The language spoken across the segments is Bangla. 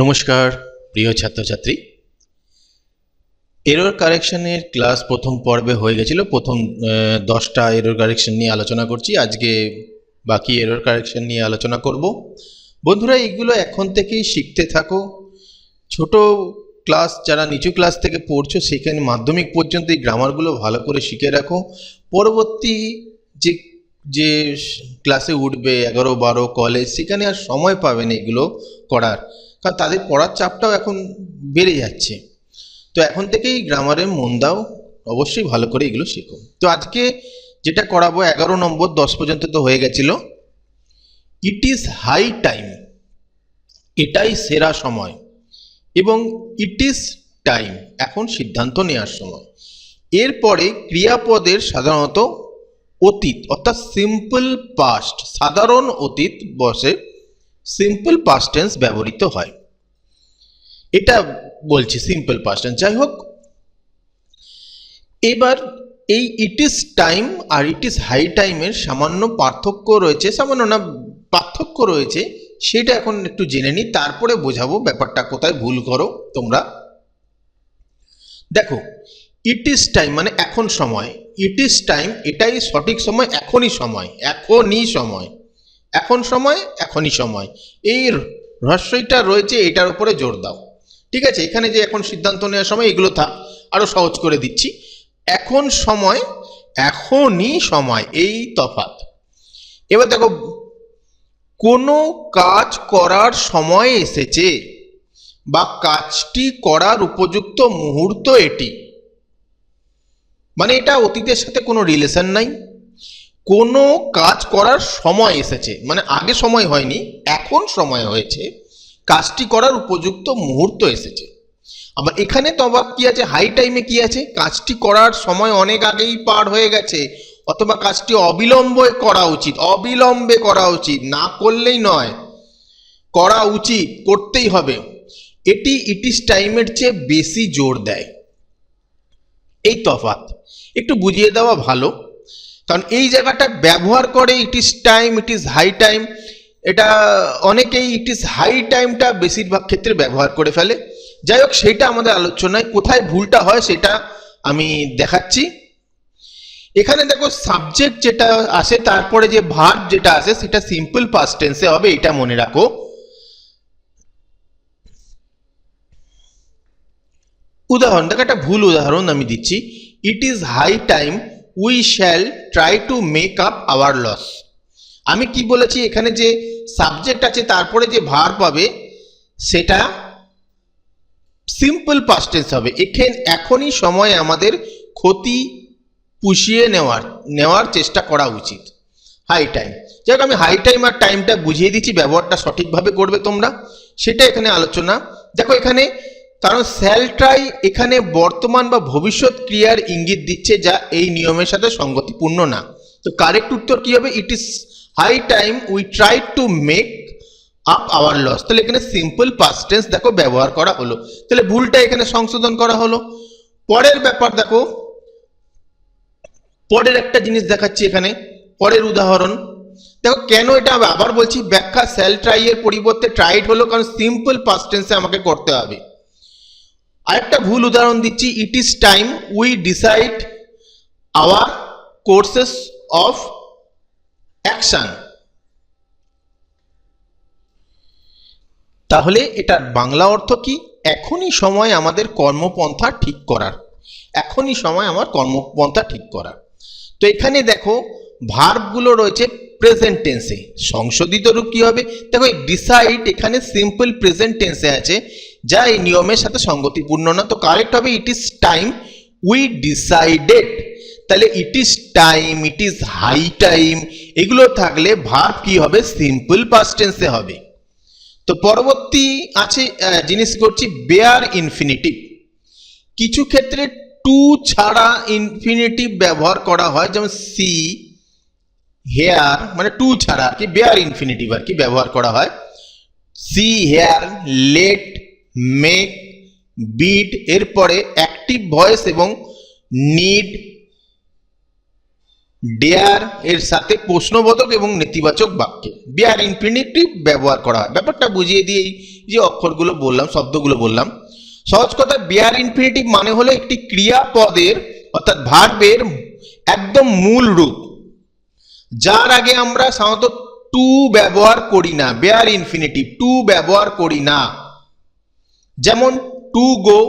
নমস্কার, প্রিয় ছাত্রছাত্রী। এরর কারেকশনের ক্লাস প্রথম পর্বে হয়ে গেছিল। প্রথম দশটা এরর কারেকশন নিয়ে আলোচনা করছি। আজকে বাকি এরর কারেকশন নিয়ে আলোচনা করব। বন্ধুরা, এইগুলো এখন থেকেই শিখতে থাকো। ছোট ক্লাস যারা নিচু ক্লাস থেকে পড়ছো, সেখানে মাধ্যমিক পর্যন্ত এই গ্রামারগুলো ভালো করে শিখে রাখো। পরবর্তী যে যে ক্লাসে উঠবে, এগারো, বারো কলেজ সেখানে আর সময় পাবেন এগুলো করার। কারণ তাদের পড়ার চাপটাও এখন বেড়ে যাচ্ছে। তো এখন থেকেই গ্রামারে মন দাও, অবশ্যই ভালো করে এগুলো শেখো। তো আজকে যেটা করাবো, এগারো নম্বর, দশ পর্যন্ত তো হয়ে গেছিল। ইট ইজ হাই টাইম এটাই সেরা সময়। এবং ইট ইজ টাইম এখন সিদ্ধান্ত নেওয়ার সময়। এরপরে ক্রিয়াপদের সাধারণত অতীত, অর্থাৎ সিম্পল পাস্ট সাধারণ অতীত বসে সিম্পল পাস্ট টেন্স ব্যবহৃত হয়। এটা বলছি সিম্পল পাস্ট টেন্স যাই হোক, এবার এই ইট ইজ টাইম আর ইট ইজ হাই টাইমের সামান্য পার্থক্য রয়েছে, সামান্য না, পার্থক্য রয়েছে, সেটা এখন একটু জেনে নিই, তারপরে বোঝাবো ব্যাপারটা কোথায় ভুল করো তোমরা। দেখো ইট ইজ টাইম মানে এখন সময় ইট ইজ টাইম এটাই সঠিক সময়, এখনই সময় এখনই সময়। এখন সময়, এখনই সময়। এই রহস্যটা রয়েছে, এটার উপরে জোর দাও। ঠিক আছে, এখানে যে এখন সিদ্ধান্ত নেওয়ার সময়, এগুলো থাক আরও সহজ করে দিচ্ছি। এখন সময়, এখনই সময়, এই তফাৎ। এবার দেখো, কোনো কাজ করার সময় এসেছে, বা কাজটি করার উপযুক্ত মুহূর্ত এটি। মানে এটা অতীতের সাথে কোনো রিলেশন নাই। কোনো কাজ করার সময় এসেছে মানে আগে সময় হয়নি, এখন সময় হয়েছে, কাজটি করার উপযুক্ত মুহূর্ত এসেছে। আবার এখানে তো আবার কি আছে? হাই টাইমে কি আছে? কাজটি করার সময় অনেক আগেই পার হয়ে গেছে, অথবা কাজটি অবিলম্বে করা উচিত, অবিলম্বে করা উচিত, না করলেই নয়, করা উচিত, করতেই হবে। এটি ইট ইটিস টাইমের চেয়ে বেশি জোর দেয়। এই তফাৎ। একটু বুঝিয়ে দেওয়া ভালো। কারণ এই জায়গাটা ব্যবহার করে it is time it is high time এটা অনেকেই ইট ইজ হাই টাইমটা বেশিরভাগ ক্ষেত্রে ব্যবহার করে ফেলে। যাই হোক সেটা আমাদের আলোচনায় কোথায় ভুলটা হয় সেটা আমি দেখাচ্ছি। এখানে দেখো সাবজেক্ট যেটা আসে, তারপরে যে ভার্ব যেটা আসে, সেটা সিম্পল পাস্ট টেন্সে হবে, এটা মনে রাখো। উদাহরণ, দেখো একটা ভুল উদাহরণ আমি দিচ্ছি। It is high time we shall try to make up our loss আমি কি বলেছি? এখানে যে সাবজেক্ট আছে, তারপরে যে ভার পাবে, সেটা সিম্পল পাস্টেন্স হবে। এখানে, এখনই সময় আমাদের ক্ষতি পুষিয়ে নেওয়ার নেওয়ার চেষ্টা করা উচিত। হাই টাইম যাই আমি হাই টাইম আর টাইমটা বুঝিয়ে দিচ্ছি, ব্যবহারটা সঠিকভাবে করবে তোমরা। সেটা এখানে আলোচনা। দেখো, এখানে কারণ স্যাল ট্রাই এখানে বর্তমান বা ভবিষ্যৎ ক্রিয়ার ইঙ্গিত দিচ্ছে যা এই নিয়মের সাথে সঙ্গতিপূর্ণ না। তো কারেক্ট উত্তর কি হবে? It is high time we try to make up our loss তাহলে এখানে সিম্পল পাস্ট টেন্স দেখো ব্যবহার করা হলো। তাহলে ভুলটা এখানে সংশোধন করা হলো। পরের ব্যাপার দেখো। পরের একটা জিনিস দেখাচ্ছি এখানে। পরের উদাহরণ। দেখো কেন এটা আবার বলছি? ব্যাখ্যা সেল ট্রাই এর পরিবর্তে ট্রাইড হলো কারণ সিম্পল পাস্ট টেন্সে আমাকে করতে হবে। আরেকটা ভুল উদাহরণ দিচ্ছি it is time we decide our courses of action তাহলে এটার বাংলা অর্থ কি? এখনই সময় আমাদের কর্মপন্থা ঠিক করার। এখনই সময় আমার কর্মপন্থা ঠিক করার। তো এখানে দেখো ভার্বগুলো রয়েছে প্রেজেন্ট টেন্সে সংশোধিত রূপ কি হবে? দেখো ডিসাইড এখানে সিম্পল প্রেজেন্ট টেন্সে আছে, যা এই নিয়মের সাথে সঙ্গতিপূর্ণ না। তো কারেক্ট হবে it is time we decided তাহলে it is time it is high time এগুলো থাকলে ভার্ব কি হবে? সিম্পল পাস্ট টেন্সে হবে। তো পরবর্তী আছে জিনিস করছি বেয়ার ইনফিনিটিভ কিছু ক্ষেত্রে টু ছাড়া ইনফিনিটিভ ব্যবহার করা হয়, যেমন সি হেয়ার মানে টু ছাড়া আর কি বেয়ার ইনফিনিটিভ আর কি ব্যবহার করা হয়। See hear let make bid এরপরে অ্যাক্টিভ ভয়েস এবং নিড ডেয়ার এর সাথে প্রশ্নবোধক এবং নেতিবাচক বাক্যে। বেয়ার ইনফিনিটিভ ব্যবহার করা হয়। ব্যাপারটা বুঝিয়ে দিয়েই যে অক্ষরগুলো বললাম, শব্দগুলো বললাম। সহজ কথা বেয়ার ইনফিনিটিভ মানে হলো একটি ক্রিয়াপদের, অর্থাৎ ভার্বের একদম মূল রূপ। যার আগে আমরা সাধারণত টু ব্যবহার করি না বেয়ার ইনফিনিটিভ টু ব্যবহার করি না। যেমন টু গো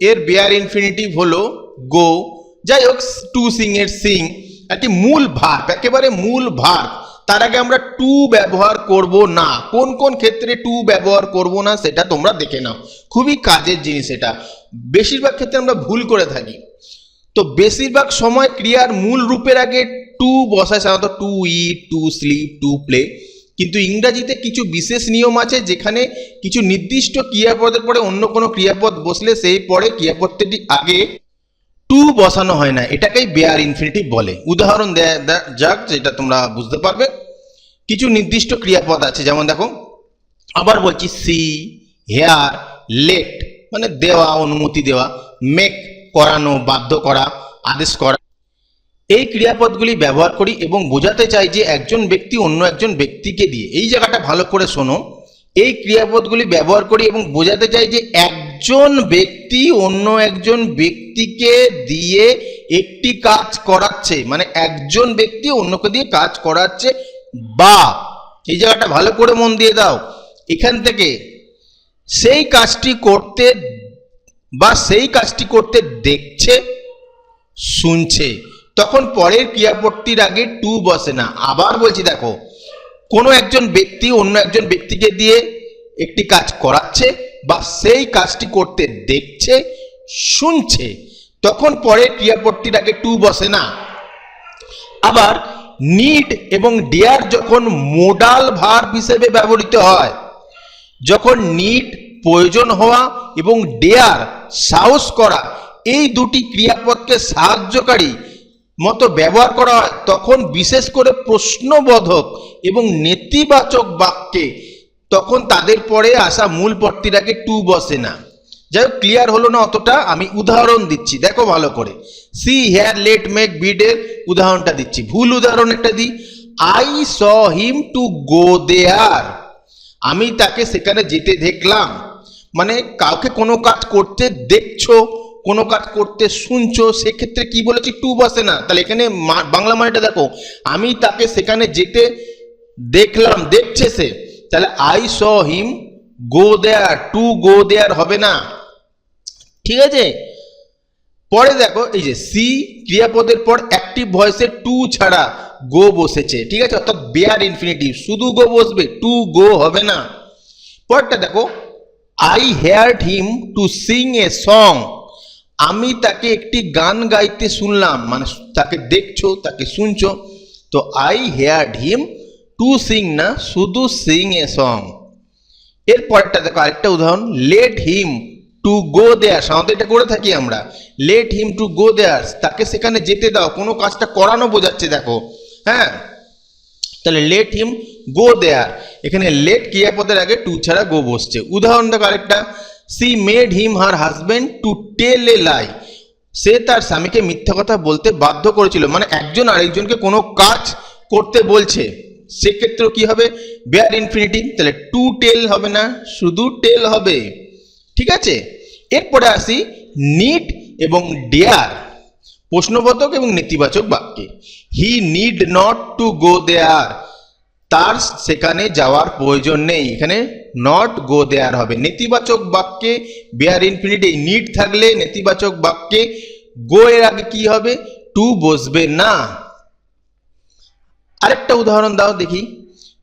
এর বেয়ার ইনফিনিটিভ হলো গো যাই হোক টু সিং এর সিং একটি মূল ভার, একেবারে মূল ভার। তার আগে আমরা টু ব্যবহার করব না। কোন কোন ক্ষেত্রে টু ব্যবহার করব না, সেটা তোমরা দেখে নাও। খুবই কাজের জিনিস এটা। বেশিরভাগ ক্ষেত্রে আমরা ভুল করে থাকি। তো বেশিরভাগ সময় ক্রিয়ার মূল রূপের আগে টু বসায় সাধারণত to eat to sleep to play কিন্তু ইংরাজিতে কিছু বিশেষ নিয়ম আছে যেখানে কিছু নির্দিষ্ট ক্রিয়াপদের পরে অন্য কোনো ক্রিয়াপদ বসলে সেই পরে ক্রিয়াপদটি আগে টু বসানো হয় না। এটাকেই বেয়ার ইনফিনিটিভ বলে। উদাহরণ দেয়া যাক যেটা তোমরা বুঝতে পারবে। কিছু নির্দিষ্ট ক্রিয়াপদ আছে, যেমন দেখো, আবার বলছি সি হেয়ার লেট মানে দেওয়া, অনুমতি দেওয়া মেক করানো, বাধ্য করা, আদেশ করা। এই ক্রিয়াপদগুলি ব্যবহার করি এবং বোঝাতে চাই যে একজন ব্যক্তি অন্য একজন ব্যক্তিকে দিয়ে। এই জায়গাটা ভালো করে শোনো। এই ক্রিয়াপদগুলি ব্যবহার করি এবং বোঝাতে চাই যে একজন ব্যক্তি অন্য একজন ব্যক্তিকে দিয়ে একটি কাজ করাচ্ছে মানে একজন ব্যক্তি অন্যকে দিয়ে কাজ করাচ্ছে বা, এই জায়গাটা ভালো করে মন দিয়ে দাও। এখান থেকে সেই কাজটি করতে বা সেই কাজটি করতে দেখছে, শুনছে। তখন পরের ক্রিয়াপদটির আগে টু বসে না। আবার বলছি, দেখো, কোনো একজন ব্যক্তি অন্য একজন ব্যক্তিকে দিয়ে একটি কাজ করাচ্ছে বা সেই কাজটি করতে দেখছে, শুনছে, তখন পরের ক্রিয়াপদটির আগে টু বসে না। আবার নিড এবং ডিয়ার যখন মোডাল ভার্ব হিসেবে ব্যবহৃত হয়, যখন নিড প্রয়োজন হওয়া এবং ডেয়ার সাহস করা, এই দুটি ক্রিয়াপদকে সাহায্যকারী মতো ব্যবহার করা হয়, তখন বিশেষ করে প্রশ্নবোধক এবং নেতিবাচক বাক্যে তখন তাদের পরে আসা মূল আগে টু বসে না। যাই হোক ক্লিয়ার হলো না অতটা, আমি উদাহরণ দিচ্ছি, দেখো ভালো করে। সি হেয়ার লেট মেক বিডের উদাহরণটা দিচ্ছি, ভুল উদাহরণ একটা দিই। I saw him to go দেয়ার, আমি তাকে সেখানে যেতে দেখলাম। মানে কাউকে কোনো কাজ করতে দেখছ কোনো কাজ করতে শুনছো, সেক্ষেত্রে কি বলেছি? টু বসে না। তাহলে এখানে বাংলা মানেটা দেখো, আমি তাকে সেখানে যেতে দেখলাম, দেখছে সে। তাহলে I saw him go there to go দেয়ার হবে না। ঠিক আছে? পরে দেখো, এই যে সি ক্রিয়াপদের পর অ্যাক্টিভ ভয়েসে টু ছাড়া গো বসেছে। ঠিক আছে? অর্থাৎ বেয়ার ইনফিনিটিভ শুধু গো বসবে টু গো হবে না। পরটা দেখো I heard him to sing a song আমি তাকে একটি গান গাইতে শুনলাম মানে তাকে দেখছ, তাকে শুনছো, তো I heard him to sing না, শুধু সিং এ সং এরপরটা দেখো আরেকটা উদাহরণ লেট হিম টু গো দেয়ার সাধারণত এটা করে থাকি আমরা। লেট হিম টু গো দেয়ার তাকে সেখানে যেতে দাও, কোনো কাজটা করানো বোঝাচ্ছে দেখো হ্যাঁ? তাহলে লেট হিম গো দেয়ার এখানে লেট ক্রিয়াপদের আগে টু ছাড়া গো বসছে। উদাহরণ দেখো আরেকটা she made him her husband to tell a lie সে তার স্বামীকে মিথ্যা কথা বলতে বাধ্য করেছিল। মানে একজন আরেকজনকে কোনো কাজ করতে বলছে। সেক্ষেত্রেও কি হবে? বেয়ার ইনফিনিটিভ তাহলে টু টেল হবে না, শুধু টেল হবে। ঠিক আছে? এরপরে আসি নিড এবং ডেয়ার প্রশ্নবোধক এবং নেতিবাচক বাক্যে। He need not to go there তার সেখানে যাওয়ার প্রয়োজন নেই। এখানে নট গো দেয়ার হবে। নেতিবাচক বাক্যে বেয়ার ইনফিনিটি নিড থাকলে নেতিবাচক বাক্যে গো এর আগে কি হবে? টু বসবে না। আরেকটা উদাহরণ দাও দেখি।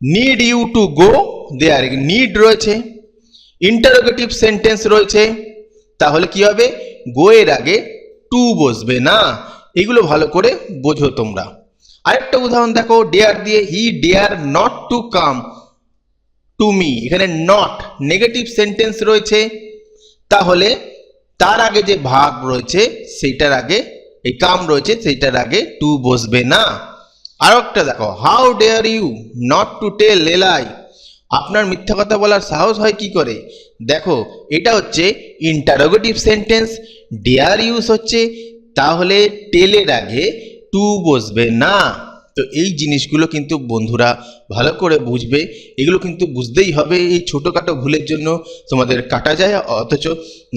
Need you to go there need রয়েছে। ইন্টারোগেটিভ সেন্টেন্স রয়েছে। তাহলে কি হবে? গো এর আগে টু বসবে না। এগুলো ভালো করে বোঝো তোমরা। আরেকটা উদাহরণ দেখো। ডেয়ার দিয়ে he dare not to come to me এখানে নট নেগেটিভ সেন্টেন্স রয়েছে। তাহলে তার আগে যে ভাগ রয়েছে, সেইটার আগে, এই কাম রয়েছে, সেইটার আগে টু বসবে না। আর একটা দেখো how dare you not to tell a lie আপনার মিথ্যা কথা বলার সাহস হয় কি করে? দেখো, এটা হচ্ছে ইন্টারোগেটিভ সেন্টেন্স ডেয়ার ইউস হচ্ছে, তাহলে টেলের আগে টু বসবে না। তো এই জিনিসগুলো কিন্তু বন্ধুরা ভালো করে বুঝবে। এগুলো কিন্তু বুঝতেই হবে এই ছোটোখাটো ভুলের জন্য তোমাদের কাটা যায়, অথচ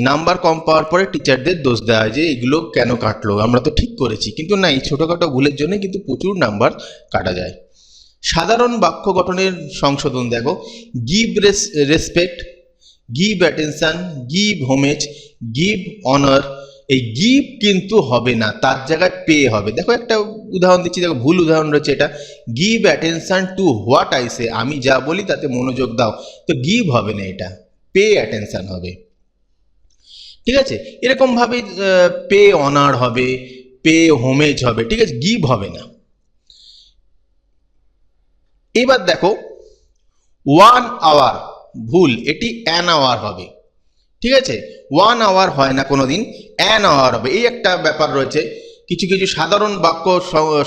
নাম্বার কম পাওয়ার পরে টিচারদের দোষ দেওয়া যে এগুলো কেন কাটলো। আমরা তো ঠিক করেছি, কিন্তু না, এই ছোটোখাটো ভুলের জন্য কিন্তু প্রচুর নাম্বার কাটা যায়। সাধারণ বাক্য গঠনের সংশোধন দেখো। Give res respect give attention give homage give honour এই গিভ কিন্তু হবে না, তার জায়গায় পে হবে। দেখো একটা উদাহরণ দিচ্ছি, দেখো ভুল উদাহরণ রয়েছে এটা। Give attention to what I say আমি যা বলি তাতে মনোযোগ দাও। তো গিভ হবে না এটা পে অ্যাটেনশন হবে। ঠিক আছে? এরকমভাবে পে অনার হবে পে হোমেজ হবে, ঠিক আছে? গিভ হবে না। এবার দেখো ওয়ান আওয়ার ভুল, এটি অ্যান আওয়ার হবে। ঠিক আছে? ওয়ান আওয়ার হয় না কোনো দিন অ্যান আওয়ার হবে। এই একটা ব্যাপার রয়েছে। কিছু কিছু সাধারণ বাক্য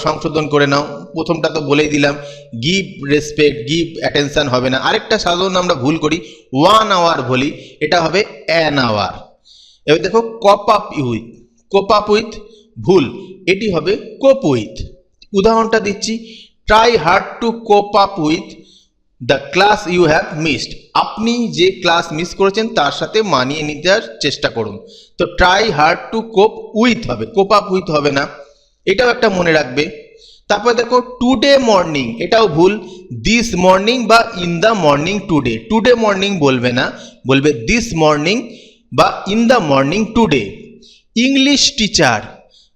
সংশোধন করে নাও। প্রথমটা তো বলেই দিলাম গিভ রেসপেক্ট গিভ অ্যাটেনশন হবে না। আরেকটা সাধারণ আমরা ভুল করি ওয়ান আওয়ার বলি, এটা হবে অ্যান আওয়ার এবার দেখো cop up with cope up with ভুল। এটি হবে কোপ উইথ উদাহরণটা দিচ্ছি try hard to cope up with the class you have missed আপনি যে ক্লাস মিস করেছেন, তার সাথে মানিয়ে নিতে চেষ্টা করুন। তো try hard to cope with হবে। কোপ আপ উইথ হবে না। এটাও একটা মনে রাখবে। তারপর দেখো টুডে মর্নিং এটাও ভুল। দিস মর্নিং বা in the morning today today morning বলবে না। বলবে দিস মর্নিং বা in the morning today English teacher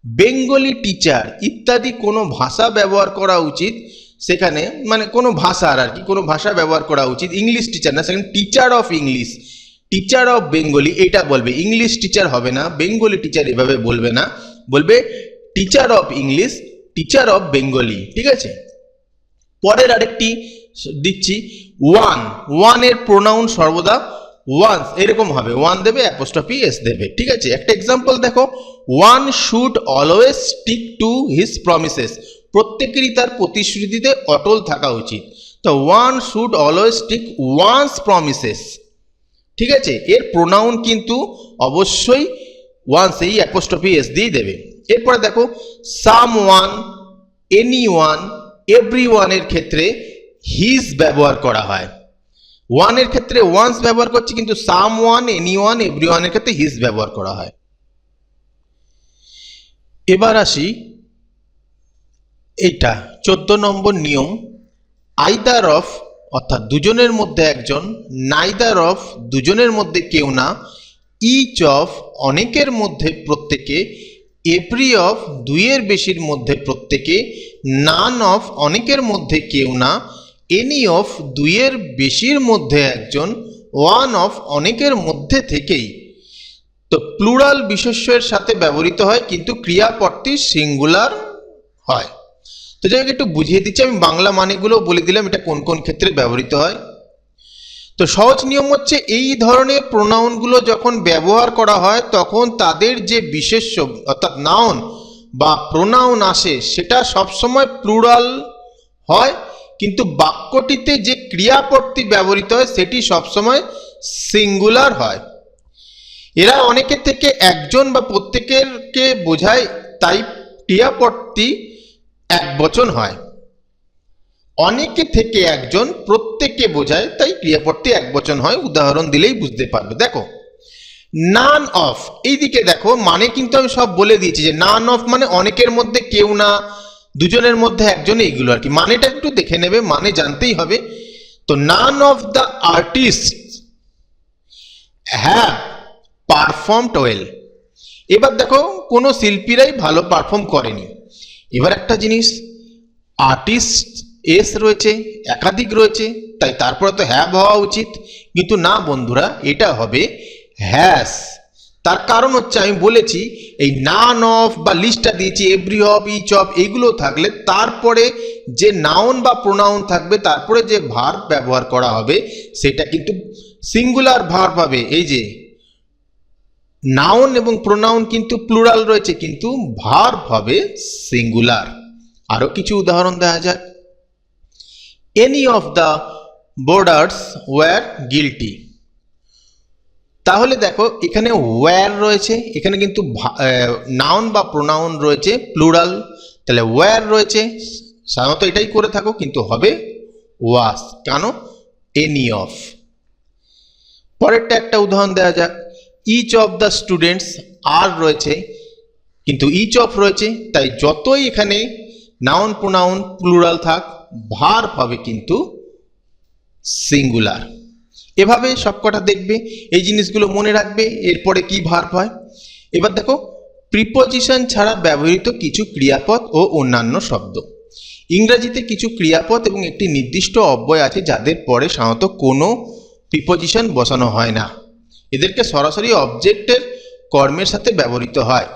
Bengali teacher ইত্যাদি কোনো ভাষা ব্যবহার করা উচিত সেখানে মানে কোনো ভাষার আর কি, কোনো ভাষা ব্যবহার করা উচিত। ইংলিশ টিচার না, সেখানে teacher of English teacher of Bengali এটা বলবে। ইংলিশ টিচার হবে না বেঙ্গলি টিচার এভাবে বলবে না। বলবে teacher of English teacher of Bengali ঠিক আছে? পরের আরেকটি দিচ্ছি ওয়ান ওয়ানের প্রোনাউন সর্বদা ওয়ান্স এরকম হবে। ওয়ান দেবে অ্যাপোস্টফি এস দেবে, ঠিক আছে? একটা এক্সাম্পল দেখো। One should always stick to his promises প্রত্যেকেরই তার প্রতিশ্রুতিতে অটল থাকা উচিত। তো one should always stick one's promises ঠিক আছে? এর প্রোনাউন কিন্তু অবশ্যই ওয়ান্স এই অ্যাপোস্টফি এস দিয়েই দেবে। এরপরে দেখো some one any one every ওয়ানের ক্ষেত্রে হিজ ব্যবহার করা হয়। ওয়ানের ক্ষেত্রে ওয়ান্স ব্যবহার করছে কিন্তু some one any one every ওয়ানের ক্ষেত্রে হিজ ব্যবহার করা হয়। এবার আসি এইটা চোদ্দ নম্বর নিয়ম। আইদার অফ অর্থাৎ দুজনের মধ্যে একজন নাইদার অফ দুজনের মধ্যে কেউ না ইচ অফ অনেকের মধ্যে প্রত্যেকে এভরি অফ দুইয়ের বেশির মধ্যে প্রত্যেকে নান অফ অনেকের মধ্যে কেউ না এনি অফ দুইয়ের বেশির মধ্যে একজন ওয়ান অফ অনেকের মধ্যে থেকেই। তো প্লুরাল বিশেষ্যের সাথে ব্যবহৃত হয়, কিন্তু ক্রিয়াপদটি সিঙ্গুলার হয়। তো যাই একটু বুঝিয়ে দিচ্ছি, আমি বাংলা মানেগুলো বলে দিলাম, এটা কোন কোন ক্ষেত্রে ব্যবহৃত হয়। তো সহজ নিয়ম হচ্ছে, এই ধরনের প্রোনাউনগুলো যখন ব্যবহার করা হয়, তখন তাদের যে বিশেষ্য অর্থাৎ নাউন বা প্রোনাউন আসে, সেটা সবসময় প্লুরাল হয়, কিন্তু বাক্যটিতে যে ক্রিয়াপদটি ব্যবহৃত হয়, সেটি সবসময় সিঙ্গুলার হয়। এরা অনেকের থেকে একজন বা প্রত্যেকেরকে বোঝায়, তাই ক্রিয়াপদটি এক বচন হয়। অনেকে থেকে একজন প্রত্যেককে বোঝায়, তাই ক্রিয়াপদটি এক বচন হয়। উদাহরণ দিলেই বুঝতে পারবে। দেখো নান অফ এইদিকে দেখো মানে কিন্তু আমি সব বলে দিয়েছি যে নান অফ মানে অনেকের মধ্যে কেউ না, দুজনের মধ্যে একজন এইগুলো আর কি। মানেটা একটু দেখে নেবে মানে জানতেই হবে। তো none of the artist have performed well এবার দেখো, কোনো শিল্পীরাই ভালো পারফর্ম করেনি। এবার একটা জিনিস আর্টিস্ট এস রয়েছে, একাধিক রয়েছে, তাই তারপরে তো হ্যাভ হওয়া উচিত। কিন্তু না বন্ধুরা, এটা হবে হ্যাস তার কারণ হচ্ছে আমি বলেছি, এই নান অফ বা লিস্টটা দিয়েছি এভরি অফ ইচ অফ এইগুলো থাকলে তারপরে যে নাউন বা প্রোনাউন থাকবে, তারপরে যে ভার্ব ব্যবহার করা হবে, সেটা কিন্তু সিঙ্গুলার ভার হবে। এই যে নাউন এবং প্রোনাউন কিন্তু প্লুরাল রয়েছে, কিন্তু ভার্ব হবে সিঙ্গুলার আরও কিছু উদাহরণ দেখা যাক। Any of the boarders were guilty তাহলে দেখো, এখানে ওয়্যার রয়েছে, এখানে কিন্তু নাউন বা প্রোনাউন রয়েছে প্লুরাল তাহলে ওয়্যার রয়েছে, সাধারণত এটাই করে থাকো, কিন্তু হবে ওয়াস কেন? এনি অফ পরেরটা একটা উদাহরণ দেওয়া যাক। Each of the students are রয়েছে, কিন্তু ইচ অফ রয়েছে, তাই যতই এখানে নাউন প্রোনাউন প্লুরাল থাক ভার হবে কিন্তু সিঙ্গুলার এভাবে সবকটা দেখবে, এই জিনিসগুলো মনে রাখবে, এরপরে কি ভার হয়? এবার দেখো প্রিপোজিশন ছাড়া ব্যবহৃত কিছু ক্রিয়াপদ ও অন্যান্য শব্দ। ইংরাজিতে কিছু ক্রিয়াপদ এবং একটি নির্দিষ্ট অব্যয় আছে যাদের পরে সাধারণত কোনো প্রিপোজিশন বসানো হয় না। এদেরকে সরাসরি অবজেক্টের কর্মের সাথে ব্যবহৃত হয়।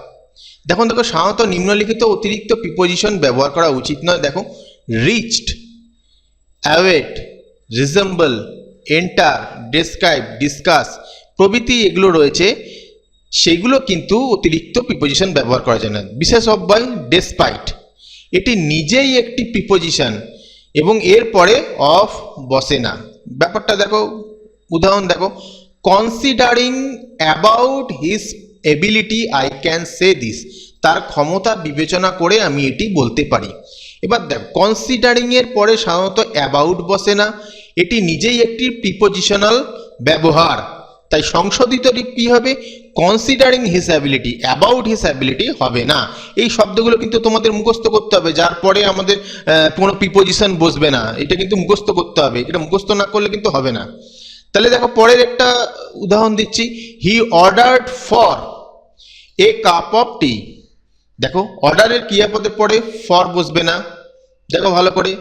দেখুন, দেখো, সাধারণত নিম্নলিখিত অতিরিক্ত প্রিপোজিশন ব্যবহার করা উচিত নয়। দেখো reached await resemble enter describe discuss প্রভৃতি এগুলো রয়েছে। সেগুলো কিন্তু অতিরিক্ত প্রিপোজিশন ব্যবহার করা যায় না। বিশেষ অব্যয় ডেসপাইট এটি নিজেই একটি প্রিপোজিশন এবং এর পরে অফ বসে না। ব্যাপারটা দেখো, উদাহরণ দেখো। Considering about his ability I can say this তার ক্ষমতা বিবেচনা করে আমি এটি বলতে পারি। এবার দেখ কনসিডারিং এর পরে সাধারণত অ্যাবাউট বসে না, এটি নিজেই একটি প্রিপোজিশনাল ব্যবহার। তাই সংশোধিত রূপ কি হবে? Considering his ability about his ability হবে না। এই শব্দগুলো কিন্তু তোমাদের মুখস্থ করতে হবে, যার পরে আমাদের কোনো প্রিপোজিশন বসবে না। এটা কিন্তু মুখস্থ করতে হবে। এটা মুখস্থ না করলে কিন্তু হবে না। তাহলে দেখো পরের একটা উদাহরণ দিচ্ছি। He ordered for a cup of tea দেখো অর্ডারের ক্রিয়াপদের পরে ফর বসবে না। দেখো ভালো করে।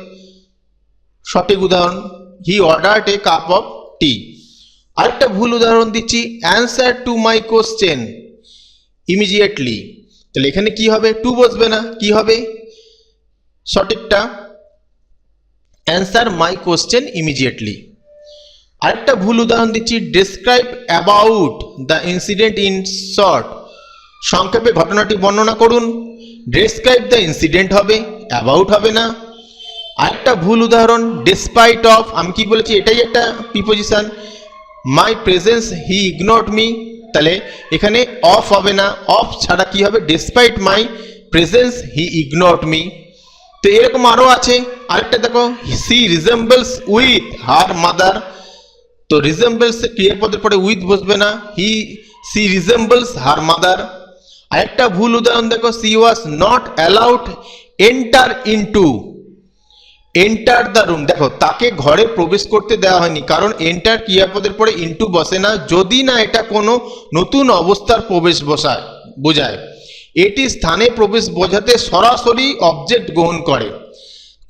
সঠিক উদাহরণ he ordered a cup of tea আরেকটা ভুল উদাহরণ দিচ্ছি answer to my question immediately তাহলে এখানে কি হবে? টু বসবে না। কি হবে? সঠিকটা অ্যান্সার মাই কোশ্চেন ইমিডিয়েটলি আরেকটা ভুল উদাহরণ দিচ্ছি describe about the incident in short সংক্ষেপে ঘটনাটি বর্ণনা করুন। ডেসক্রাইব দ্য ইনসিডেন্ট হবে অ্যাবাউট হবে না। আরেকটা ভুল উদাহরণ ডিসপাইট অফ আমি কি বলেছি, এটাই একটা preposition my presence he ignored me তাহলে এখানে অফ হবে না। অফ ছাড়া কি হবে? Despite my presence he ignored me তো এরকম আরও আছে। আরেকটা দেখো she resembles with her mother তো রিজেম্বলস ক্রিয়াপদের পরে উইথ বসবে না he she resembles her mother আরেকটা ভুল উদাহরণ দেখো she was not allowed enter into enter the room দেখো, তাকে ঘরে প্রবেশ করতে দেওয়া হয়নি, কারণ এন্টার ক্রিয়াপদের পরে ইনটু বসে না, যদি না এটা কোনো নতুন অবস্থার প্রবেশ বসায়, বোঝায়। এটি স্থানে প্রবেশ বোঝাতে সরাসরি অবজেক্ট গ্রহণ করে।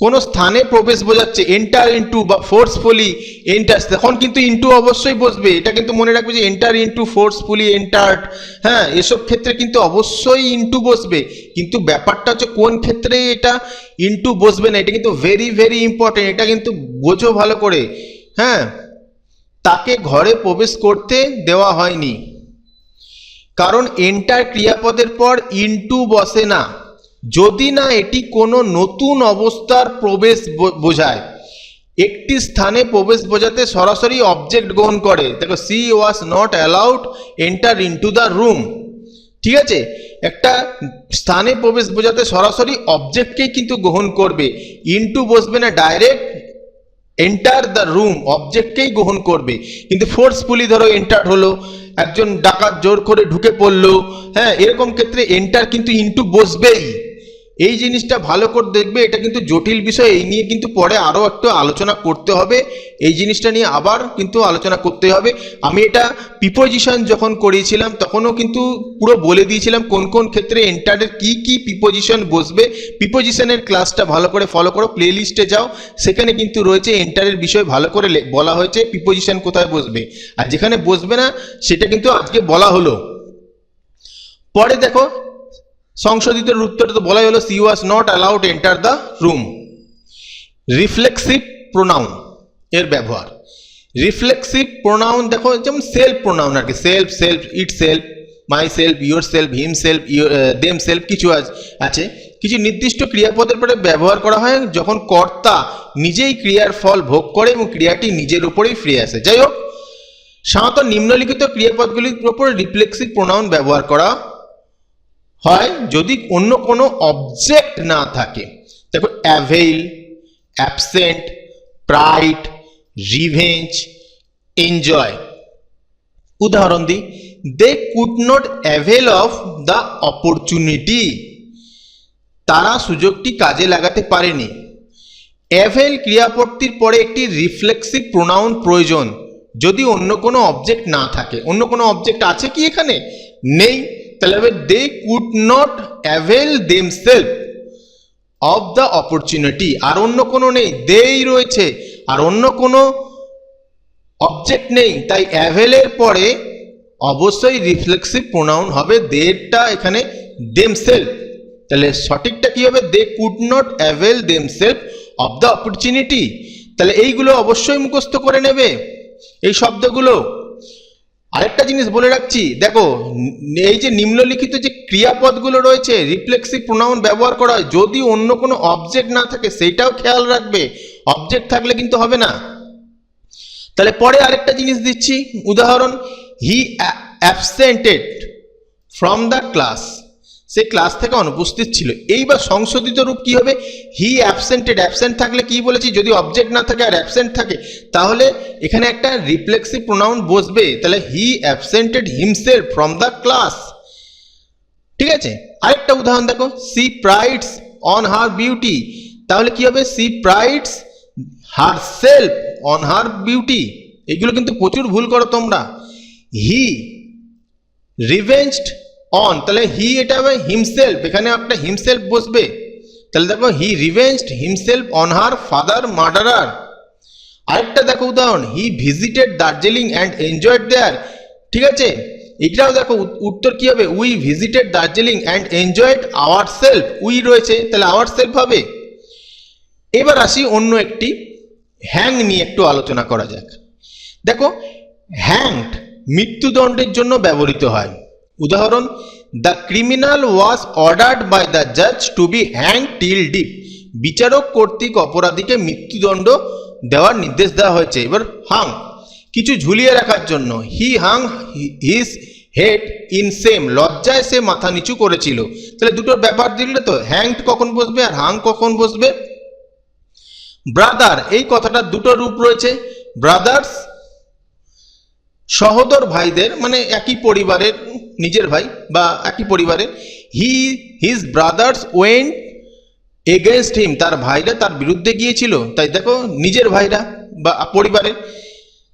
কোন স্থানে প্রবেশ বোঝাচ্ছে এন্টার ইনটু বা ফোর্সফুলি এন্টার তখন কিন্তু ইন্টু অবশ্যই বসবে। এটা কিন্তু মনে রাখবে যে এন্টার ইনটু ফোর্সফুলি এন্টার্ড হ্যাঁ এসব ক্ষেত্রে কিন্তু অবশ্যই ইন্টু বসবে। কিন্তু ব্যাপারটা হচ্ছে কোন ক্ষেত্রে এটা ইন্টু বসবে না, এটা কিন্তু ভেরি ভেরি ইম্পর্টেন্ট এটা কিন্তু বোঝো ভালো করে হ্যাঁ। তাকে ঘরে প্রবেশ করতে দেওয়া হয়নি। কারণ এন্টার ক্রিয়াপদের পর ইন্টু বসে না। যদি না এটি কোনো নতুন অবস্থার প্রবেশ বোঝায়, একটি স্থানে প্রবেশ বোঝাতে সরাসরি অবজেক্ট গ্রহণ করে। দেখো she was not allowed enter into the room ঠিক আছে? একটা স্থানে প্রবেশ বোঝাতে সরাসরি অবজেক্টকেই কিন্তু গ্রহণ করবে। ইনটু বসবে না ডাইরেক্ট এন্টার দ্য রুম অবজেক্টকেই গ্রহণ করবে। কিন্তু ফোর্সফুলি ধরো এন্টার হলো, একজন ডাকাত জোর করে ঢুকে পড়ল হ্যাঁ এরকম ক্ষেত্রে এন্টার কিন্তু ইনটু বসবেই। এই জিনিসটা ভালো করে দেখবে, এটা কিন্তু জটিল বিষয়, এই নিয়ে কিন্তু পরে আরও একটু আলোচনা করতে হবে। এই জিনিসটা নিয়ে আবার কিন্তু আলোচনা করতে হবে। আমি এটা প্রিপোজিশন যখন করিয়েছিলাম, তখনও কিন্তু পুরো বলে দিয়েছিলাম কোন কোন ক্ষেত্রে এন্টারের কি কি প্রিপোজিশন বসবে। প্রিপোজিশনের ক্লাসটা ভালো করে ফলো করো প্লে লিস্টে যাও। সেখানে কিন্তু রয়েছে এন্টারের বিষয় ভালো করে বলা হয়েছে প্রিপোজিশন কোথায় বসবে। আর যেখানে বসবে না, সেটা কিন্তু আজকে বলা হলো। পরে দেখো সংশোধিত উত্তরটা তো বলাই হলো she was not allowed enter the room reflexive pronoun এর ব্যবহার। রিফ্লেক্সিভ প্রোনাউন দেখো, যেমন সেলফ প্রোনাউন আর কি self self it self my self your self him self them self কিছু আছে। কিছু নির্দিষ্ট ক্রিয়াপদের পরে ব্যবহার করা হয় যখন কর্তা নিজেই ক্রিয়ার ফল ভোগ করে এবং ক্রিয়াটি নিজের উপরেই ফিরে আসে। যাই হোক, সাধারণত নিম্নলিখিত ক্রিয়াপদগুলির উপর রিফ্লেক্সিভ প্রোনাউন ব্যবহার করা হয় যদি অন্য কোনো অবজেক্ট না থাকে দেখো avail absent pride revenge enjoy উদাহরণ দিই they could not avail of the opportunity তারা সুযোগটি কাজে লাগাতে পারেনি। অ্যাভেল ক্রিয়াপত্তির পরে একটি রিফ্লেক্সিভ প্রোনাউন প্রয়োজন। যদি অন্য কোনো অবজেক্ট না থাকে, অন্য কোনো অবজেক্ট আছে কি এখানে? নেই। তাহলে হবে they could not avail them self of the opportunity আর অন্য কোনো নেই দেই রয়েছে। আর অন্য কোনো অবজেক্ট নেই, তাই অ্যাভেলের পরে অবশ্যই রিফ্লেক্সিভ প্রোনাউন হবে দেরটা এখানে দেম সেলফ তাহলে সঠিকটা কী হবে? They could not avail them self of the opportunity তাহলে এইগুলো অবশ্যই মুখস্থ করে নেবে। এই শব্দগুলো আরেকটা জিনিস বলে রাখছি, দেখো এই যে নিম্নলিখিত যে ক্রিয়াপদগুলো রয়েছে রিফ্লেক্সিভ প্রোনাউন ব্যবহার করা হয়, যদি অন্য কোনো অবজেক্ট না থাকে সেটাও খেয়াল রাখবে। অবজেক্ট থাকলে কিন্তু হবে না। তাহলে পরে আরেকটা জিনিস দিচ্ছি, উদাহরণ he absented from the class say class থেকে অনুপস্থিত ছিল। এইবার সংশোধিত রূপ কি হবে? হি অ্যাবসেন্টেড অ্যাবসেন্ট থাকলে কি বলেছি? যদি অবজেক্ট না থাকে আর অ্যাবসেন্ট থাকে, তাহলে এখানে একটা রিফ্লেক্সিভ প্রোনাউন বসবে। তাহলে he absented himself from the class ঠিক আছে? আরেকটা উদাহরণ দেখো। She prides on her beauty তাহলে কি হবে? She prides her self on her beauty এগুলো কিন্তু প্রচুর ভুল করো তোমরা। হি রিভেঞ্জড অন তাহলে হি এটা হবে হিমসেলফ এখানে একটা হিমসেলফ বসবে। তাহলে দেখো he revenged himself on her father murderer আরেকটা দেখো উদাহরণ he visited Darjeeling and enjoyed there ঠিক আছে? এটাও দেখো উত্তর কি হবে? We visited Darjeeling and enjoyed our self we রয়েছে, তাহলে আওয়ার সেলফ হবে। এবার আসি অন্য একটি হ্যাং নিয়ে একটু আলোচনা করা যাক। দেখো হ্যাংড মৃত্যুদণ্ডের জন্য ব্যবহৃত হয়। উদাহরণ, the criminal was ordered by the জাজ to be hang till deep. বিচারক কর্তৃক অপরাধীকে মৃত্যুদণ্ড দেওয়ার নির্দেশ দেওয়া হয়েছে। এবার হাং, কিছু ঝুলিয়ে রাখার জন্য। হি Hang his head in same, লজ্জায় সে মাথা নিচু করেছিল। তাহলে দুটোর ব্যাপার দিলে তো হ্যাংড কখন বসবে আর হাং কখন বসবে? ব্রাদার, এই কথাটার দুটো রূপ রয়েছে। ব্রাদার্স সহোদর ভাইদের মানে একই পরিবারের, নিজের ভাই বা একই পরিবারের he his brothers went against him তার ভাইরা তার বিরুদ্ধে গিয়েছিল। তাই দেখো, নিজের ভাইরা বা পরিবারের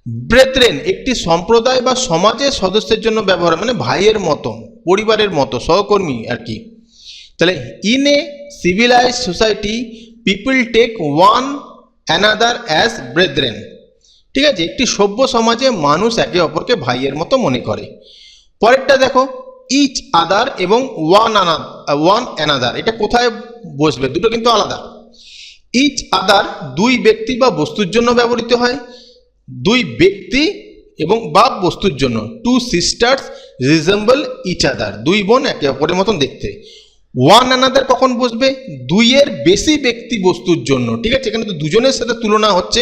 ব্রেথরেন একটি সম্প্রদায় বা সমাজের সদস্যের জন্য ব্যবহার মানে ভাইয়ের মতো পরিবারের মতো, সহকর্মী আর কি। তাহলে in a civilize society people take one another as brethren ঠিক আছে? একটি সভ্য সমাজে মানুষ একে অপরকে ভাইয়ের মতো মনে করে। পরেরটা দেখো ইচ আদার এবং ওয়ান আনা ওয়ান অ্যানাদার এটা কোথায় বসবে? দুটো কিন্তু আলাদা। ইচ আদার দুই ব্যক্তি বা বস্তুর জন্য ব্যবহৃত হয়, দুই ব্যক্তি এবং বা বস্তুর জন্য। Two sisters resemble each other দুই বোন একে অপরের মতন দেখতে। ওয়ান অ্যানাদার কখন বসবে? দুইয়ের বেশি ব্যক্তি বস্তুর জন্য। ঠিক আছে? এখানে তো দুজনের সাথে তুলনা হচ্ছে।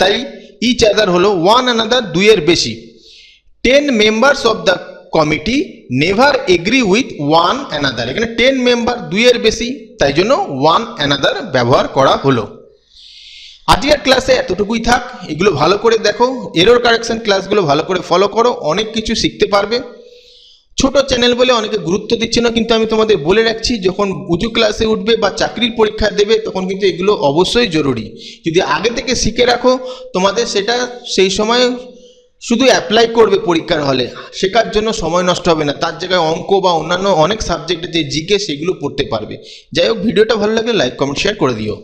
তাই ইচ আদার হলো ওয়ান অ্যানাদার দুইয়ের বেশি। Ten members of the committee never agree with one another এখানে টেন মেম্বার দুইয়ের বেশি, তাই জন্য ওয়ান অ্যানাদার ব্যবহার করা হলো। আজকের ক্লাসে এতটুকুই থাক। এগুলো ভালো করে দেখো। এরর কারেকশন ক্লাসগুলো ভালো করে ফলো করো। অনেক কিছু শিখতে পারবে। ছোট চ্যানেল বলে অনেকে গুরুত্ব দিচ্ছে না, কিন্তু আমি তোমাদের বলে রাখছি, যখন উঁচু ক্লাসে উঠবে বা চাকরির পরীক্ষা দেবে, তখন কিন্তু এগুলো অবশ্যই জরুরি। যদি আগে থেকে শিখে রাখো, তোমাদের সেটা সেই সময় শুধু অ্যাপ্লাই করবে পরীক্ষার হলে। শেখার জন্য সময় নষ্ট হবে না। তার জায়গায় অঙ্ক বা অন্যান্য অনেক সাবজেক্টে যে জিকে সেগুলো পড়তে পারবে। যাই হোক, ভিডিওটা ভালো লাগলে লাইক কমেন্ট শেয়ার করে দিও।